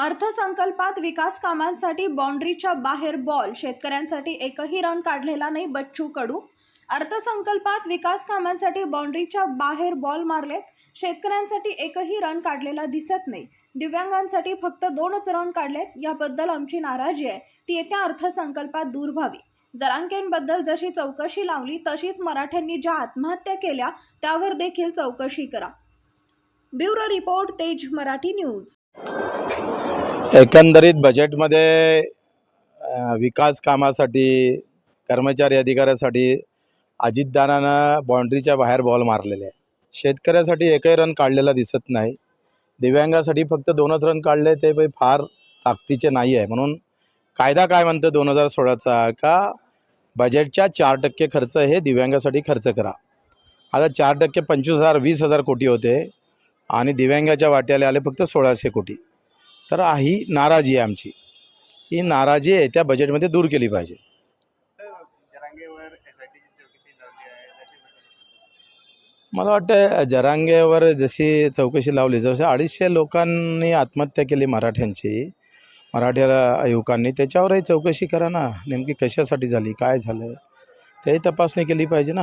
अर्थसंकल्पात विकास कामांसाठी बाँड्रीच्या बाहेर बॉल शेतकऱ्यांसाठी एकही रन काढलेला नाही बच्चू कडू अर्थसंकल्पात विकास कामांसाठी बाँड्रीच्या बाहेर बॉल मारलेत शेतकऱ्यांसाठी एकही रन काढलेला दिसत नाही. दिव्यांगांसाठी फक्त दोनच रन काढलेत याबद्दल आमची नाराजी आहे. ती येत्या अर्थसंकल्पात दूर व्हावी. जरांकेंबद्दल जशी चौकशी लावली तशीच मराठ्यांनी ज्या आत्महत्या केल्या त्यावर देखील चौकशी करा. ब्युरो रिपोर्ट तेज मराठी न्यूज. एकंदरीत बजेटमध्ये विकास कामासाठी कर्मचारी अधिकाऱ्यासाठी अजितदानानं बाँड्रीच्या बाहेर बॉल मारलेले आहे. शेतकऱ्यासाठी एकही रन काढलेला दिसत नाही. दिव्यांगासाठी फक्त दोनच रन काढले ते पण फार ताकदीचे नाही आहे. म्हणून कायदा काय म्हणतं दोन हजार सोळाचा? का बजेटच्या चार टक्के खर्च हे दिव्यांगासाठी खर्च करा. आता चार टक्के पंचवीस हजार वीस हजार कोटी होते. आणि दिव्यांगाच्या वाट्याला आले फक्त सोळाशे कोटी. तर ही नाराजी आहे आमची. ही नाराजी आहे त्या बजेटमध्ये दूर केली पाहिजे. आहे मला वाटतं जरांगेवर जशी चौकशी लावली जसं अडीचशे लोकांनी आत्महत्या केली मराठ्यांची मराठ्याला युवकांनी त्याच्यावरही चौकशी करा ना. नेमकी कशासाठी झाली काय झालं तेही तपासणी केली पाहिजे ना.